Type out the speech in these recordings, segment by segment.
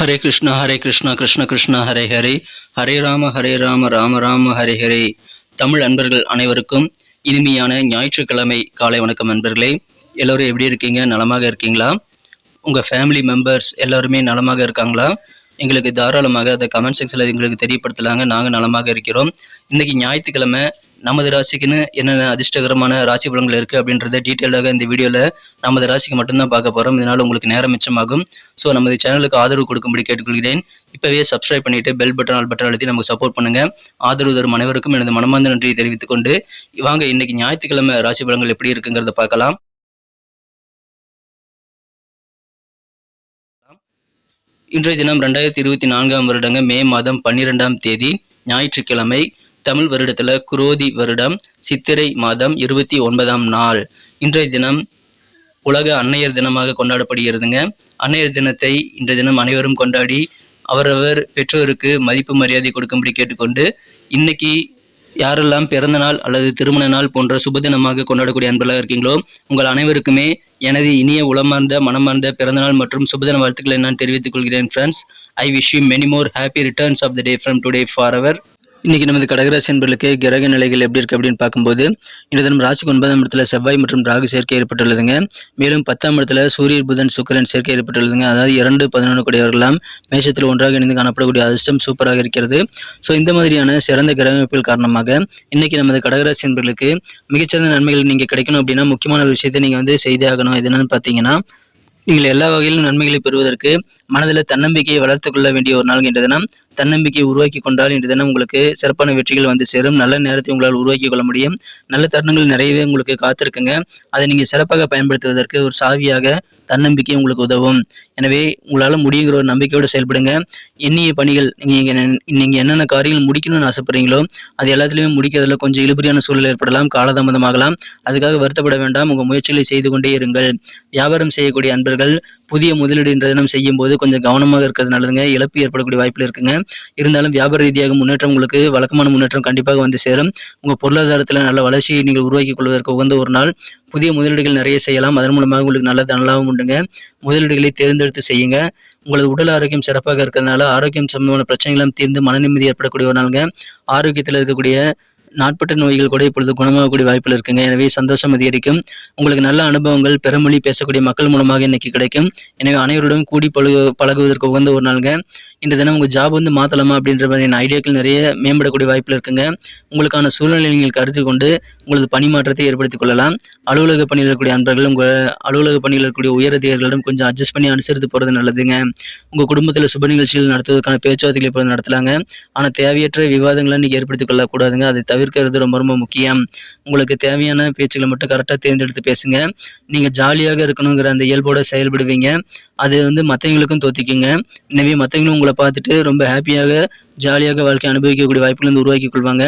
ஹரே கிருஷ்ணா ஹரே கிருஷ்ணா கிருஷ்ண கிருஷ்ணா ஹரே ஹரே. ஹரே ராம ஹரே ராம ராம ராம ஹரே ஹரே. தமிழ் அன்பர்கள் அனைவருக்கும் இனிமையான ஞாயிற்றுக்கிழமை காலை வணக்கம் அன்பர்களே எல்லோரும் எப்படி இருக்கீங்க? நலமாக இருக்கீங்களா? உங்கள் ஃபேமிலி மெம்பர்ஸ் எல்லாருமே நலமாக இருக்காங்களா? எங்களுக்கு தாராளமாக அதை கமெண்ட் செக்ஷனில் எங்களுக்கு தெரியப்படுத்தலாங்க. நாங்கள் நலமாக இருக்கிறோம். இன்றைக்கி ஞாயிற்றுக்கிழமை நமது ராசிக்குன்னு என்னென்ன அதிர்ஷ்டகரமான ராசி பலன்கள் இருக்குது அப்படின்றத டீட்டெயிலாக இந்த வீடியோவில் நமது ராசிக்கு மட்டும்தான் பார்க்க போகிறோம் இதனால் உங்களுக்கு நேரம் மிச்சமாகும். ஸோ நமது சேனலுக்கு ஆதரவு கொடுக்கும்படி கேட்டுக்கொள்கிறேன். இப்போவே சப்ஸ்கிரைப் பண்ணிட்டு பெல் பட்டன் ஆல் பட்டன் அழுத்தி நமக்கு சப்போர்ட் பண்ணுங்க. ஆதரவு தரும் அனைவருக்கும் எனது மனமார்ந்த நன்றியை தெரிவித்துக் கொண்டு வாங்க இன்னைக்கு ஞாயிற்றுக்கிழமை ராசி பலன்கள் எப்படி இருக்குங்கிறத பார்க்கலாம். இன்றைய தினம் ரெண்டாயிரத்தி இருபத்தி நான்காம் வருடங்க மே மாதம் பன்னிரெண்டாம் தேதி ஞாயிற்றுக்கிழமை. தமிழ் வருடத்தில் குரோதி வருடம் சித்திரை மாதம் இருபத்தி ஒன்பதாம் நாள். இன்றைய தினம் உலக அன்னையர் தினமாக கொண்டாடப்படுகிறதுங்க. அன்னையர் தினத்தை இன்றைய தினம் அனைவரும் கொண்டாடி அவரவர் பெற்றோருக்கு மதிப்பு மரியாதை கொடுக்கும்படி கேட்டுக்கொண்டு இன்னைக்கு யாரெல்லாம் பிறந்த நாள் அல்லது திருமண நாள் போன்ற சுப தினமாக கொண்டாடக்கூடிய அன்பலாக இருக்கீங்களோ உங்கள் அனைவருக்குமே எனது இனிய உளமார்ந்த மனமார்ந்த பிறந்தநாள் மற்றும் சுபதின வாழ்த்துக்களை நான் தெரிவித்துக் கொள்கிறேன் friends I wish you many more happy returns of the day from today for our இன்னைக்கு நமது கடகராசி என்பர்களுக்கு கிரக நிலைகள் எப்படி இருக்கு அப்படின்னு பார்க்கும்போது இன்று தினம் ராசிக்கு ஒன்பதாம் இடத்துல செவ்வாய் மற்றும் ராகு சேர்க்கை ஏற்பட்டுள்ளதுங்க. மேலும் பத்தாம் இடத்துல சூரிய புதன் சுக்கரன் சேர்க்கை ஏற்பட்டுள்ளதுங்க. அதாவது இரண்டு பதினொன்று கூடியவர்களாம் மேஷத்தில் ஒன்றாக இணைந்து காணப்படக்கூடிய அதிர்ஷ்டம் சூப்பராக இருக்கிறது. ஸோ இந்த மாதிரியான சிறந்த கிரக அமைப்புகள் காரணமாக இன்னைக்கு நமது கடகராசி என்பர்களுக்கு மிகச்சிறந்த நன்மைகள் நீங்கள் கிடைக்கணும் அப்படின்னா முக்கியமான ஒரு விஷயத்தை நீங்கள் வந்து செய்தே ஆகணும். இது என்னன்னு பார்த்தீங்கன்னா நீங்கள் எல்லா வகையிலும் நன்மைகளை பெறுவதற்கு மனதில் தன்னம்பிக்கையை வளர்த்து கொள்ள வேண்டிய ஒரு நாள் என்ற தினம் தன்னம்பிக்கையை உருவாக்கி கொண்டால் இன்று தினம் உங்களுக்கு சிறப்பான வெற்றிகள் வந்து சேரும். நல்ல நேரத்தை உங்களால் உருவாக்கி கொள்ள முடியும். நல்ல தருணங்கள் நிறையவே உங்களுக்கு காத்திருக்குங்க. அதை நீங்கள் சிறப்பாக பயன்படுத்துவதற்கு ஒரு சாவியாக தன்னம்பிக்கை உங்களுக்கு உதவும். எனவே உங்களால் முடியுங்கிற ஒரு நம்பிக்கையோடு செயல்படுங்க. எண்ணிய பணிகள் நீங்கள் நீங்கள் என்னென்ன காரியங்கள் முடிக்கணும்னு ஆசைப்படுறீங்களோ அது எல்லாத்துலேயுமே முடிக்கிறதுல கொஞ்சம் இழுபறியான சூழல் ஏற்படலாம் காலதாமதமாகலாம் அதுக்காக வருத்தப்பட வேண்டாம். உங்கள் முயற்சிகளை செய்து கொண்டே இருங்கள். வியாபாரம் செய்யக்கூடிய அன்பர்கள் புதிய முதலீடு இன்றைய தினம் செய்யும் போது கொஞ்சம் கவனமாக இருக்கிறது நல்லதுங்க. இழப்பு ஏற்படக்கூடிய வாய்ப்பில் இருக்குங்க. இருந்தாலும் வியாபார ரீதியாக முன்னேற்றம் உங்களுக்கு வழக்கமான முன்னேற்றம் கண்டிப்பாக வந்து சேரும். உங்கள் பொருளாதாரத்தில் நல்ல வளர்ச்சியை நீங்கள் உருவாக்கி கொள்வதற்கு உகந்த ஒரு நாள். புதிய முதலீடுகள் நிறைய செய்யலாம். அதன் மூலமாக உங்களுக்கு நல்ல நல்லாவும் உண்டுங்க. முதலீடுகளை தேர்ந்தெடுத்து செய்யுங்க. உங்களது உடல் ஆரோக்கியம் சிறப்பாக இருக்கிறதுனால ஆரோக்கியம் சம்பந்தமான பிரச்சனைகளும் தீர்ந்து மன நிம்மதி ஏற்படக்கூடிய ஒரு நாளுங்க. ஆரோக்கியத்தில் இருக்கக்கூடிய நாட்பட்ட நோய்கள் கூட இப்பொழுது குணமாகக்கூடிய வாய்ப்பில் இருக்குங்க. எனவே சந்தோஷம் அதிகரிக்கும். உங்களுக்கு நல்ல அனுபவங்கள் பெருமொழி பேசக்கூடிய மக்கள் மூலமாக இன்னைக்கு கிடைக்கும். எனவே அனைவருடன் கூடி பழகு பழகுவதற்கு உகந்த ஒரு நாளுங்க. இந்த தினம் உங்கள் ஜாப் வந்து மாற்றலாமா அப்படின்ற மாதிரியான ஐடியாக்கள் நிறைய மேம்படக்கூடிய வாய்ப்பில் இருக்குங்க. உங்களுக்கான சூழ்நிலை நீங்கள் கருத்தில் கொண்டு உங்களது பணி மாற்றத்தை ஏற்படுத்திக் கொள்ளலாம். அலுவலக பணியில் இருக்கக்கூடிய அன்பர்கள் உங்கள் அலுவலக பணியில் இருக்கக்கூடிய உயரதிகாரிகளிடம் கொஞ்சம் அட்ஜஸ்ட் பண்ணி அனுசரித்து போகிறது நல்லதுங்க. உங்கள் குடும்பத்தில் சுப நிகழ்ச்சிகள் நடத்துவதற்கான பேச்சுவார்த்தைகளை இப்போது நடத்தலாங்க. ஆனால் தேவையற்ற விவாதங்களை நீங்கள் ஏற்படுத்திக் கொள்ளக்கூடாதுங்க அதை தவிர்க்கிறது ரொம்ப ரொம்ப முக்கியம். உங்களுக்கு தேவையான பேச்சுகளை மட்டும் கரெக்டாக தேர்ந்தெடுத்து பேசுங்க. நீங்கள் ஜாலியாக இருக்கணுங்கிற அந்த இயல்போடு செயல்படுவீங்க. அது வந்து மற்றவங்களுக்கும் தோத்திக்குங்க. எனவே மற்றவங்களும் உங்களை பார்த்துட்டு ரொம்ப ஹாப்பியாக ஜாலியாக வாழ்க்கை அனுபவிக்கக்கூடிய வாய்ப்புகள் வந்து உருவாக்கி கொள்வாங்க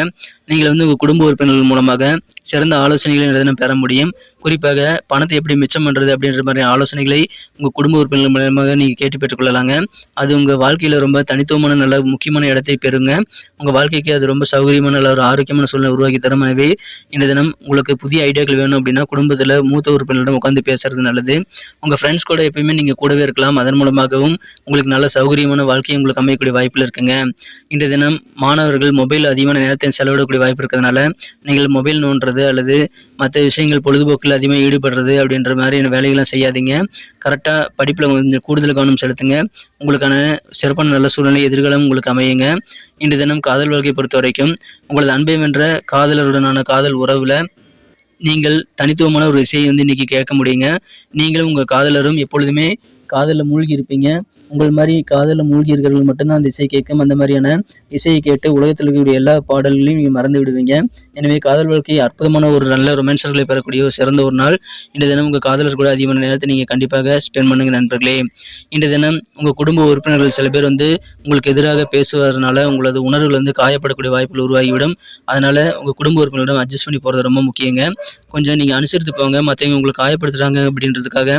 நீங்கள் வந்து உங்கள் குடும்ப உறுப்பினர்கள் மூலமாக சிறந்த ஆலோசனைகளை எதனா பெற முடியும். குறிப்பாக பணத்தை எப்படி மிச்சம் பண்ணுறது அப்படின்ற மாதிரி ஆலோசனைகளை உங்கள் குடும்ப உறுப்பினர்கள் மூலமாக நீங்கள் கேட்டு பெற்றுக்கொள்ளலாங்க. அது உங்கள் வாழ்க்கையில் ரொம்ப தனித்துவமான நல்ல முக்கியமான இடத்தை பெறுங்க. உங்கள் வாழ்க்கைக்கு அது ரொம்ப சௌகரியமான நல்ல ஒரு ஆரோக்கியமான சூழ்நிலை உருவாக்கி தரும். எனவே இந்த தினம் உங்களுக்கு புதிய ஐடியாக்கள் வேணும் அப்படின்னா குடும்பத்தில் மூத்த உறுப்பினரிடம் உட்காந்து பேசுறது நல்லது. உங்கள் ஃப்ரெண்ட்ஸ் கூட எப்பயுமே நீங்கள் கூடவே இருக்கலாம். அதன் மூலமாகவும் உங்களுக்கு நல்ல சௌகரியமான வாழ்க்கையை உங்களுக்கு அமையக்கூடிய வாய்ப்பில் இருக்குங்க. இன்றைய தினம் மாணவர்கள் மொபைல் அதிகமான நேரத்தை செலவிடக்கூடிய வாய்ப்பு இருக்கிறதுனால நீங்கள் மொபைல் நோண்டுறது அல்லது மற்ற விஷயங்கள் பொழுதுபோக்கில் அதிகமாக ஈடுபடுறது அப்படின்ற மாதிரியான வேலைகள்லாம் செய்யாதீங்க. கரெக்டாக படிப்பில் கொஞ்சம் கூடுதல் கவனம் செலுத்துங்க. உங்களுக்கான சிறப்பான நல்ல சூழ்நிலை எதிர்காலம் உங்களுக்கு அமையுங்க. இன்றைய தினம் காதல் வாழ்க்கை பொறுத்த வரைக்கும் உங்களது அன்பை வென்ற காதலருடனான காதல் உறவில் நீங்கள் தனித்துவமான ஒரு இசையை வந்து இன்னைக்கு கேட்க முடியுங்க. நீங்களும் உங்கள் காதலரும் எப்பொழுதுமே காதலில் மூழ்கி இருப்பீங்க உங்கள் மாதிரி காதலில் மூழ்கி இருக்கிறவர்கள் மட்டும்தான் அந்த இசை கேட்கும். அந்த மாதிரியான இசையை கேட்டு உலகத்தில் இருக்கக்கூடிய எல்லா பாடல்களையும் நீங்கள் மறந்து விடுவீங்க. எனவே காதல் வாழ்க்கை அற்புதமான ஒரு நல்ல ரொமான்சர்களை பெறக்கூடிய ஒரு சிறந்த ஒரு நாள். இந்த தினம் உங்கள் காதலர் கூட அதிகமான நேரத்தை நீங்கள் கண்டிப்பாக ஸ்பெண்ட் பண்ணுங்க நண்பர்களே. இந்த தினம் உங்கள் குடும்ப உறுப்பினர்கள் சில பேர் வந்து உங்களுக்கு எதிராக பேசுவதனால உங்களது உணர்வுகள் வந்து காயப்படக்கூடிய வாய்ப்புகள் உருவாகிவிடும். அதனால் உங்கள் குடும்ப உறுப்பினரிடம் அட்ஜஸ்ட் பண்ணி போகிறது ரொம்ப முக்கியங்க. கொஞ்சம் நீங்கள் அனுசரித்து போங்க. மற்றவங்க உங்களுக்கு காயப்படுத்துகிறாங்க அப்படின்றதுக்காக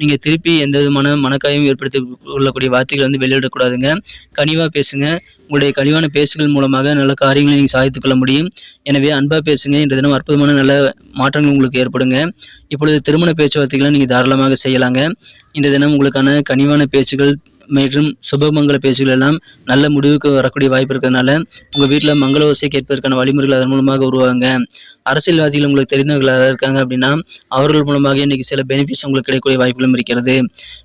நீங்கள் திருப்பி எந்த விதமான மனக்காயம் ஏற்படுத்தி கொள்ளக்கூடிய வார்த்தைகள் வந்து வெளியிடக்கூடாதுங்க. கனிவாக பேசுங்க. உங்களுடைய கனிவான பேசுகள் மூலமாக நல்ல காரியங்களை நீங்கள் சாதித்துக் கொள்ள முடியும். எனவே அன்பாக பேசுங்க. இன்ற தினம் அற்புதமான நல்ல மாற்றங்கள் உங்களுக்கு ஏற்படுங்க. இப்பொழுது திருமண பேச்சுவார்த்தைகளை நீங்கள் தாராளமாக செய்யலாங்க. இன்றைய தினம் உங்களுக்கான கனிவான பேச்சுகள் மற்றும் சுபமங்கல பேச்சுகள் எல்லாம் நல்ல முடிவுக்கு வரக்கூடிய வாய்ப்பு இருக்கிறதுனால உங்கள் வீட்டில் மங்கள ஓசை கேட்பதற்கான வழிமுறைகள் அதன் மூலமாக உருவாங்க அரசியல்வாதிகள் உங்களுக்கு தெரிந்தவர்களாக இருக்காங்க அப்படின்னா அவர்கள் மூலமாக இன்றைக்கி சில பெனிஃபிட்ஸ் உங்களுக்கு கிடைக்கக்கூடிய வாய்ப்புகளும் இருக்கிறது.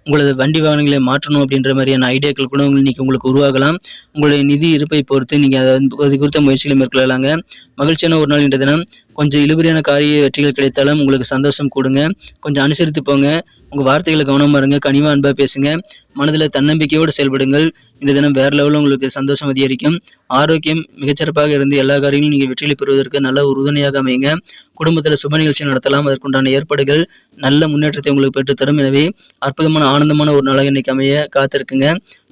உங்களது வண்டி வாகனங்களை மாற்றணும் அப்படின்ற மாதிரியான ஐடியாக்கள் கூட உங்களுக்கு இன்னைக்கு உங்களுக்கு உருவாகலாம். உங்களுடைய நிதி இருப்பை பொறுத்து நீங்கள் அது குறித்த முயற்சிகளை மேற்கொள்ளலாங்க. மகிழ்ச்சியான ஒரு நாள் இன்றைய தினம். கொஞ்சம் இழுபறியான காரிய வெற்றிகள் கிடைத்தாலும் உங்களுக்கு சந்தோஷம் கொடுங்க. கொஞ்சம் அனுசரித்து போங்க. உங்கள் வார்த்தைகளை கவனமாக இருங்க. கனிவா அன்பாக பேசுங்க. மனதில் தன்னம்பிக்கையோடு செயல்படுங்கள். இந்த தினம் வேறு லெவலில் உங்களுக்கு சந்தோஷம் அதிகரிக்கும். ஆரோக்கியம் மிகச்சிறப்பாக இருந்து எல்லா காரியங்களும் நீங்கள் வெற்றியை பெறுவதற்கு நல்ல ஒரு உறுதுணையாக அமையுங்க. குடும்பத்தில் சுப நிகழ்ச்சி நடத்தலாம். அதற்குண்டான ஏற்பாடுகள் நல்ல முன்னேற்றத்தை உங்களுக்கு பெற்றுத்தரும். எனவே அற்புதமான ஆனந்தமான ஒரு நாளாக இன்னைக்கு அமைய காத்திருக்குங்க.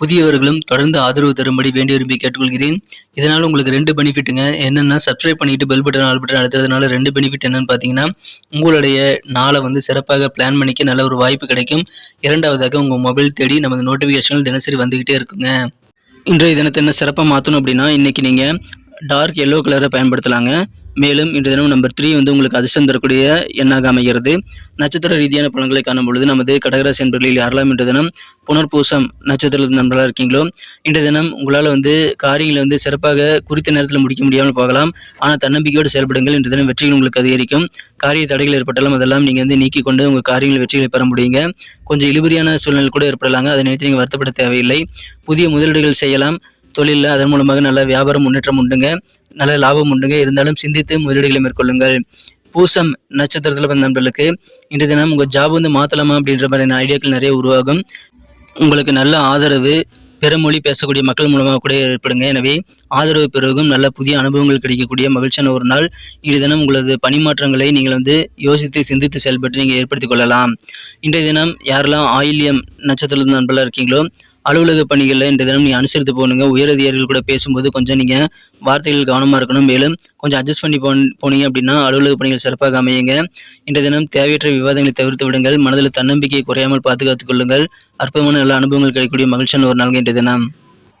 புதியவர்களும் தொடர்ந்து ஆதரவு தரும்படி வேண்டி விரும்பி கேட்டுக்கொள்கிறேன். இதனால் உங்களுக்கு ரெண்டு பெனிஃபிட்டுங்க. என்னென்னா சப்ஸ்கிரைப் பண்ணிட்டு பெல் பட்டன் ஆல் பட்டன் அழுத்துறதுனால ரெண்டு பெனிஃபிட் என்னன்னு பார்த்தீங்கன்னா உங்களுடைய நாளை வந்து சிறப்பாக பிளான் பண்ணிக்க நல்ல ஒரு வாய்ப்பு கிடைக்கும். இரண்டாவதாக உங்கள் மொபைல் தேடி நமது நோட்டிஃபிகேஷன்கள் தினசரி வந்துக்கிட்டே இருக்குங்க. இன்றைய தினத்தை என்ன சிறப்பாக மாற்றணும் அப்படின்னா இன்றைக்கி நீங்கள் டார்க் எல்லோ கலரை பயன்படுத்தலாங்க. மேலும் இன்று தினம் நம்பர் த்ரீ வந்து உங்களுக்கு அதிர்ஷ்டம் தரக்கூடிய எண்ணாக அமைகிறது. நட்சத்திர ரீதியான பலன்களை காணும் பொழுது நமது கடகராசி என்பர்களில் யாரெல்லாம் இன்று தினம் புனர்பூசம் நட்சத்திர நண்பர்களாக இருக்கீங்களோ இன்றைய தினம் உங்களால் வந்து காரியங்களை வந்து சிறப்பாக குறித்த நேரத்தில் முடிக்க முடியாமல் போகலாம். ஆனால் தன்னம்பிக்கையோடு செயல்படுங்கள். இன்று தினம் வெற்றிகள் உங்களுக்கு அதிகரிக்கும். காரிய தடைகள் ஏற்பட்டாலும் அதெல்லாம் நீங்கள் வந்து நீக்கி கொண்டு உங்கள் காரியங்கள் வெற்றிகளை பெற முடியுங்க. கொஞ்சம் இழுபறியான சூழ்நிலை கூட ஏற்படலாங்க. அதை நினைத்து நீங்கள் வருத்தப்பட தேவையில்லை. புதிய முதலீடுகள் செய்யலாம். தொழிலில் அதன் மூலமாக நல்ல வியாபாரம் முன்னேற்றம் உண்டுங்க. நல்ல லாபம் உண்டுங்க. இருந்தாலும் சிந்தித்து முதலீடுகளை மேற்கொள்ளுங்கள். பூசம் நட்சத்திரத்தில் பிறந்த நண்பர்களுக்கு இன்றைய தினம் உங்கள் ஜாப் வந்து மாற்றலாமா அப்படின்ற மாதிரியான ஐடியாக்கள் நிறைய உருவாகும். உங்களுக்கு நல்ல ஆதரவு பிறமொழி பேசக்கூடிய மக்கள் மூலமாக கூட ஏற்படுங்க. எனவே ஆதரவு பிறகும் நல்ல புதிய அனுபவங்கள் கிடைக்கக்கூடிய மகிழ்ச்சியான ஒரு நாள். இன்றைய தினம் உங்களது பணிமாற்றங்களை நீங்கள் வந்து யோசித்து சிந்தித்து செயல்பட்டு நீங்கள் ஏற்படுத்திக் கொள்ளலாம். இன்றைய தினம் யாரெல்லாம் ஆயில்யம் நட்சத்திரத்தில் நண்பர்களாக இருக்கீங்களோ அலுவலக பணிகளில் இந்த தினம் நீங்கள் அனுசரித்து போகணுங்க. உயரதிகாரிகள் கூட பேசும்போது கொஞ்சம் நீங்கள் வார்த்தைகள் கவனமாக இருக்கணும். மேலும் கொஞ்சம் அட்ஜஸ்ட் பண்ணி போ போனீங்க அப்படின்னா அலுவலக பணிகள் சிறப்பாக அமையுங்க. இன்றைய தினம் தேவையற்ற விவாதங்களை தவிர்த்து விடுங்கள். மனதில் தன்னம்பிக்கையை குறையாமல் பாதுகாத்துக் கொள்ளுங்கள். அற்புதமான நல்ல அனுபவங்கள் கிடைக்கக்கூடிய மகிழ்ச்சியான ஒரு நாள் இன்றைய தினம்.